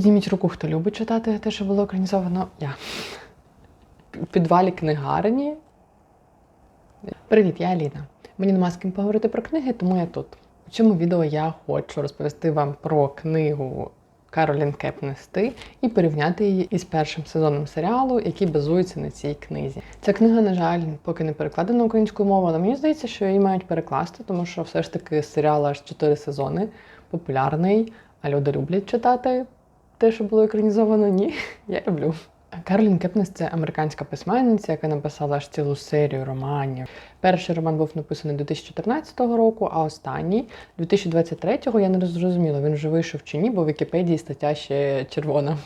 Зніміть руку, хто любить читати те, що було екранізовано. Я. В підвалі книгарні. Привіт, я Аліна. Мені нема з ким поговорити про книги, тому я тут. У цьому відео я хочу розповісти вам про книгу Каролін Кепнести і порівняти її із першим сезоном серіалу, який базується на цій книзі. Ця книга, на жаль, поки не перекладена українською мовою, але мені здається, що її мають перекласти, тому що все ж таки серіал аж 4 сезони, популярний, а люди люблять читати те, що було екранізовано. Ні, я люблю. Каролін Кепнес це американська письменниця, яка написала аж цілу серію романів. Перший роман був написаний 2014 року, а останній 2023-го я не зрозуміла, він вже вийшов чи ні, бо в Вікіпедії стаття ще червона.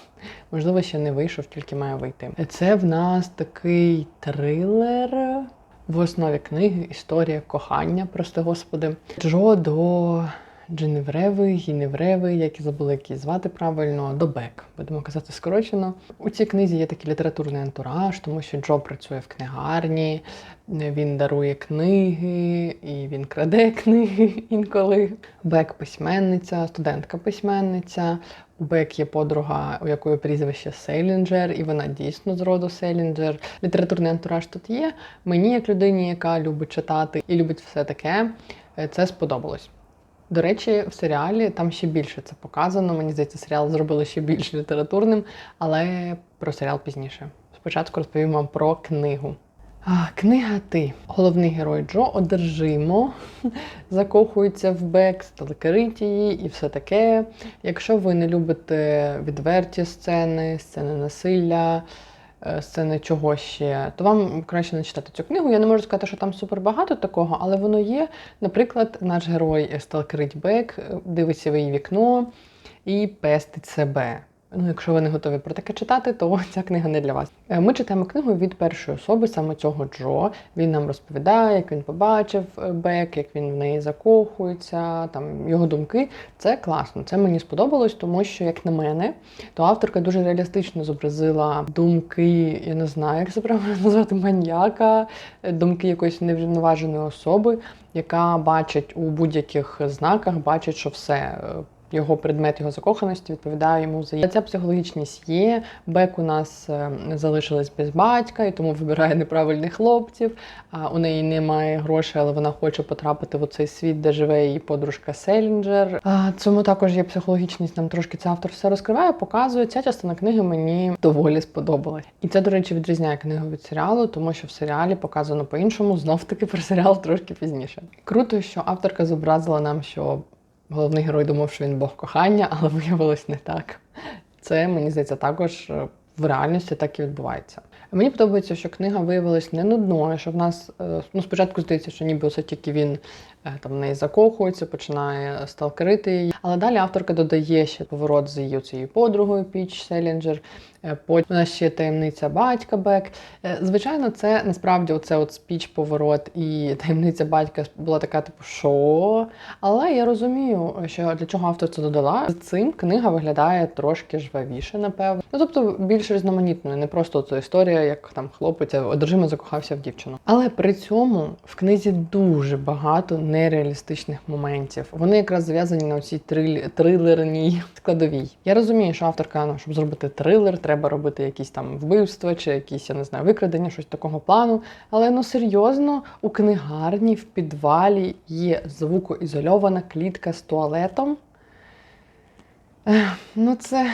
Можливо, ще не вийшов, тільки має вийти. Це в нас такий трилер. В основі книги історія кохання, прости господи. Джо до Дженевреви, Гіневреви, як і забули, як її звати правильно, до Бек, будемо казати скорочено. У цій книзі є такий літературний антураж, тому що Джо працює в книгарні, він дарує книги і він краде книги інколи. Бек письменниця, студентка письменниця. У Бек є подруга, у якої прізвище Селінджер, і вона дійсно з роду Селінджер. Літературний антураж тут є. Мені, як людині, яка любить читати і любить все таке, це сподобалось. До речі, в серіалі там ще більше це показано. Мені здається, серіал зробили ще більш літературним, але про серіал пізніше. Спочатку розповім вам про книгу. А, Книга Ти. Головний герой Джо одержимо, закохується в Бек, сталкерить її і все таке. Якщо ви не любите відверті сцени, сцени насилля, сцени чого ще, то вам краще не читати цю книгу. Я не можу сказати, що там супер багато такого, але воно є. Наприклад, наш герой сталкерить Бек, дивиться в її вікно і пестить себе. Ну, якщо ви не готові про таке читати, то ця книга не для вас. Е, Ми читаємо книгу від першої особи, саме цього Джо. Він нам розповідає, як він побачив е, Бек, як він в неї закохується, там його думки. Це класно. Це мені сподобалось, тому що, як на мене, то авторка дуже реалістично зобразила думки, я не знаю, як це правильно назвати маньяка, е, думки якоїсь неврівноваженої особи, яка бачить у будь-яких знаках, бачить, що все. Його предмет його закоханості відповідає йому за ця психологічність є. Бек у нас е, залишилась без батька і тому вибирає неправильних хлопців. А у неї немає грошей, але вона хоче потрапити в цей світ, де живе її подружка Селінджер. А цьому також є психологічність. Нам трошки це автор все розкриває, показує. Ця частина книги мені доволі сподобалась. І це, до речі, відрізняє книгу від серіалу, тому що в серіалі показано по-іншому. Знов таки про серіал трошки пізніше. Круто, що авторка зобразила нам, що Головний герой думав, що він Бог кохання, але виявилось не так. Це, мені здається, також е, в реальності так і відбувається. Мені подобається, що книга виявилась не нудною, що в нас е, ну, спочатку здається, що ніби це тільки він е, там в неї закохується, починає сталкерити її. Але далі авторка додає ще поворот з її цією подругою Піч Селінджер. Потім у нас ще таємниця батька Бек. Звичайно, це насправді оце от спіч, поворот і таємниця батька була така, типу, що? Але я розумію, що для чого автор це додала. З цим книга виглядає трошки жвавіше, напевно. Ну тобто більш різноманітною, не просто ця історія, як там хлопець одержимо закохався в дівчину. Але при цьому в книзі дуже багато нереалістичних моментів. Вони якраз зав'язані на цій трилерній складовій. Я розумію, що авторка, ну, щоб зробити трилер, треба робити якісь там вбивства чи якісь, я не знаю, викрадення, щось такого плану. Але ну серйозно, у книгарні в підвалі є звукоізольована клітка з туалетом. Ну, це.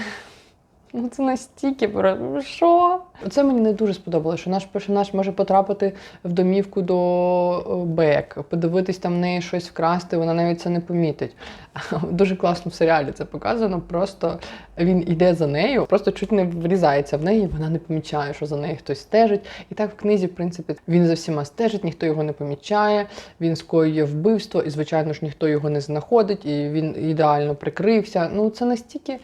Ну, це настільки про що? Це мені не дуже сподобалося, що наш персонаж може потрапити в домівку до Бек, подивитись там в неї щось вкрасти, вона навіть це не помітить. Дуже класно в серіалі це показано. Просто він йде за нею, просто чуть не врізається в неї, вона не помічає, що за нею хтось стежить. І так в книзі, в принципі, він за всіма стежить, ніхто його не помічає, він скоює вбивство, і, звичайно ж, ніхто його не знаходить, і він ідеально прикрився. Ну, це настільки.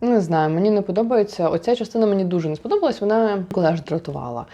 Не знаю, мені не подобається. Оця частина мені дуже не сподобалась, вона коли аж дратувала.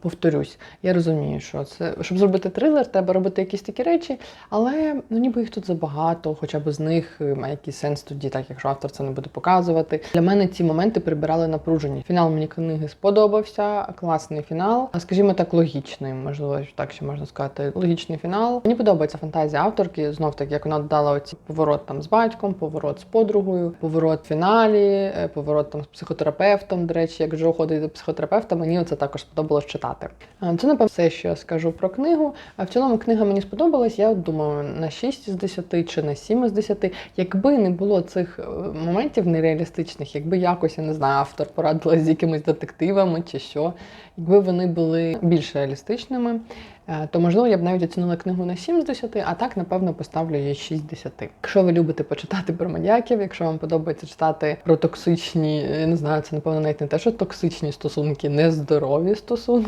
Повторюсь, я розумію, що це щоб зробити трилер, треба робити якісь такі речі, але ну ніби їх тут забагато, хоча б з них е, має якийсь сенс тоді, так якщо автор це не буде показувати. Для мене ці моменти прибирали напружені. Фінал мені книги сподобався, класний фінал, а скажімо так, логічний, можливо, так ще можна сказати. Логічний фінал. Мені подобається фантазія авторки. Знов таки, як вона додала оці поворот там з батьком, поворот з подругою, поворот в фіналі, е, поворот там з психотерапевтом. До речі, як Джо ходить до психотерапевта, мені це також сподобалось читати. Е, Це напевно все, що я скажу про книгу. А в цілому книга мені сподобалась. Я думаю, на 6 з 10 чи на 7 з 10. Якби не було цих е, моментів нереалістичних, якби якось я не знаю, автор порадилась з якимись детективами чи що, якби вони були більш реалістичними, е, то можливо я б навіть оцінила книгу на 7 з 10, а так, напевно, поставлю їй 6 з 10. Якщо ви любите почитати про маньяків, якщо вам подобається читати про токсичні, я не знаю, це напевно навіть не те, що токсичні стосунки, нездорові стосунки,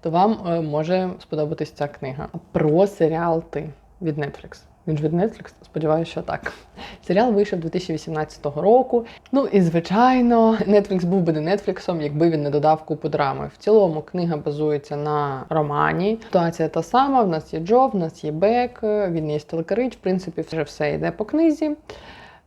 то вам е, може сподобатись ця книга. Про серіал Ти від Netflix. Він ж від Netflix, сподіваюся, що так. Серіал вийшов 2018 року. Ну і звичайно, Netflix був би не Netflix, якби він не додав купу драми. В цілому книга базується на романі. Ситуація та сама. В нас є Джо, в нас є Бек, він є стелкарич. В принципі, вже все йде по книзі.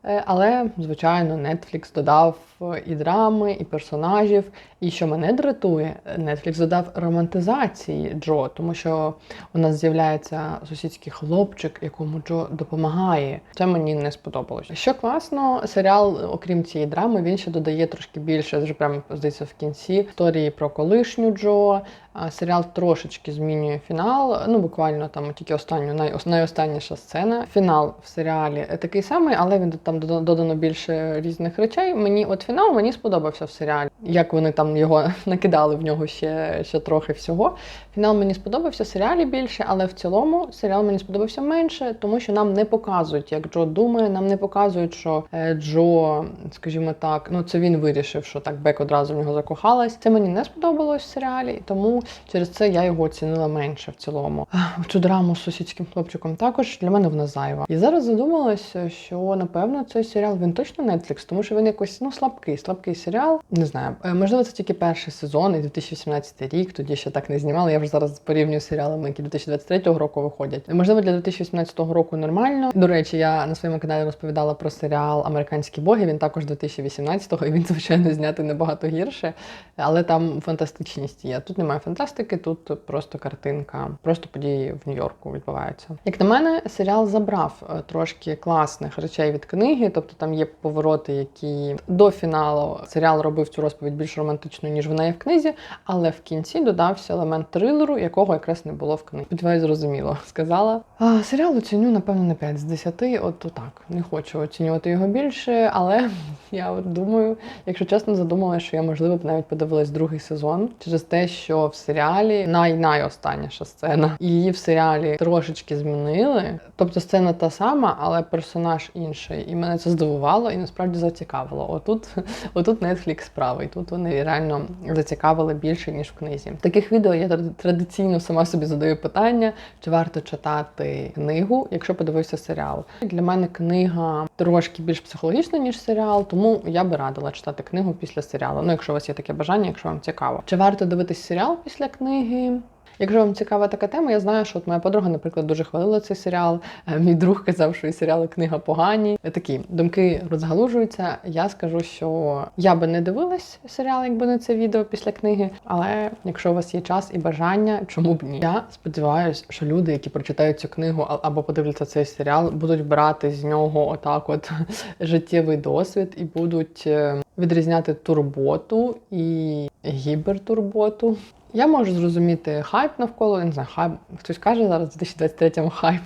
Е, Але, звичайно, Netflix додав е, і драми, і персонажів. І що мене дратує, Netflix додав романтизації Джо, тому що у нас з'являється сусідський хлопчик, якому Джо допомагає. Це мені не сподобалося. Що класно, серіал, окрім цієї драми, він ще додає трошки більше, вже прямо здається в кінці історії про колишню Джо. Серіал трошечки змінює фінал. Ну буквально там тільки останню най, найостанніша сцена. Фінал в серіалі такий самий, але він там додано більше різних речей. Мені от фінал мені сподобався в серіалі. Як вони там його накидали в нього ще, ще трохи всього. Фінал мені сподобався в серіалі більше, але в цілому серіал мені сподобався менше, тому що нам не показують, як Джо думає. Нам не показують, що е, Джо, скажімо так, ну це він вирішив, що так Бек одразу в нього закохалась. Це мені не сподобалось в серіалі, тому через це я його оцінила менше в цілому. Цю драму з сусідським хлопчиком також для мене вона зайва. І зараз задумалася, що напевно цей серіал він точно Netflix, тому що він якось ну слабкий, слабкий серіал. Не знаю, Е, можливо, це тільки перший сезон, і 2018 рік. Тоді ще так не знімали. Я вже зараз порівнюю серіалами, які 2023 року виходять. Можливо, для 2018 року нормально. До речі, я на своєму каналі розповідала про серіал Американські боги. Він також 2018-го, і він звичайно знятий набагато гірше, але там фантастичність є. Тут немає фантастики, тут просто картинка, просто події в Нью-Йорку відбуваються. Як на мене, серіал забрав е, трошки класних речей від книги, тобто там є повороти, які до фіналу серіал робив цю розповідь більш романтичною, ніж вона є в книзі, але в кінці додався елемент трилеру, якого якраз не було в книзі. Сподіваюсь, зрозуміло сказала. А, серіал оціню, напевно, на 5 з 10. От так. Не хочу оцінювати його більше, але я от думаю, якщо чесно, задумала, що я можливо б навіть подивилась другий сезон через те, що в серіалі най-найостанніша сцена. І її в серіалі трошечки змінили. Тобто сцена та сама, але персонаж інший. І мене це здивувало і насправді зацікавило. Отут, отут Netflix правий. Тут вони реально зацікавили більше, ніж в книзі. Таких відео я традиційно сама собі задаю питання, чи варто читати книгу, якщо подивився серіал. Для мене книга трошки більш психологічна, ніж серіал, тому я би радила читати книгу після серіалу. Ну, якщо у вас є таке бажання, якщо вам цікаво. Чи варто дивитись серіал після книги? Якщо вам цікава така тема, я знаю, що от моя подруга, наприклад, дуже хвалила цей серіал. Е, Мій друг казав, що і серіали книга погані. Е, Такі думки розгалужуються. Я скажу, що я би не дивилась серіал, якби не це відео після книги. Але якщо у вас є час і бажання, чому б ні? Я сподіваюся, що люди, які прочитають цю книгу або подивляться цей серіал, будуть брати з нього отак, от життєвий досвід і будуть е, відрізняти турботу і гібертурботу. Я можу зрозуміти хайп навколо, я не знаю, хайп, хтось каже зараз в 2023-му хайп.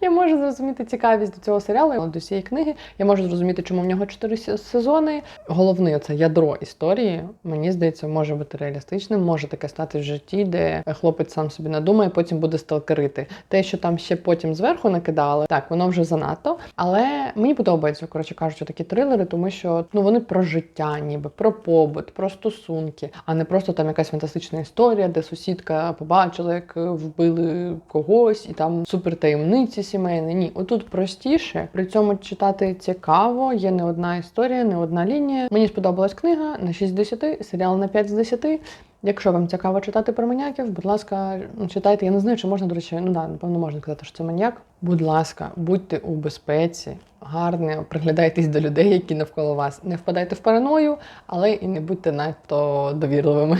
Я можу зрозуміти цікавість до цього серіалу, до цієї книги. Я можу зрозуміти, чому в нього чотири се- сезони. Головне, це ядро історії. Мені здається, може бути реалістичним, може таке стати в житті, де хлопець сам собі надумає, потім буде сталкерити. Те, що там ще потім зверху накидали, так воно вже занадто. Але мені подобаються, коротше кажучи, такі трилери, тому що ну вони про життя, ніби про побут, про стосунки, а не просто там якась фантастична історія, де сусідка побачила, як вбили когось, і там супер таємниці сімейні. Ні, отут простіше. При цьому читати цікаво, є не одна історія, не одна лінія. Мені сподобалась книга на 6 з 10, серіал на 5 з 10. Якщо вам цікаво читати про маньяків, будь ласка, ну, читайте. Я не знаю, чи можна, до речі, ну да, напевно, можна казати, що це маньяк. Будь ласка, будьте у безпеці, гарно приглядайтесь до людей, які навколо вас. Не впадайте в параною, але і не будьте надто довірливими.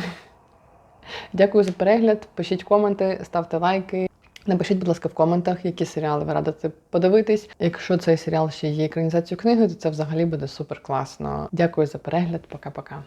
Дякую за перегляд. Пишіть коменти, ставте лайки. Напишіть, будь ласка, в коментах, які серіали ви радите подивитись. Якщо цей серіал ще є екранізацією книги, то це взагалі буде супер класно. Дякую за перегляд. Пока-пока.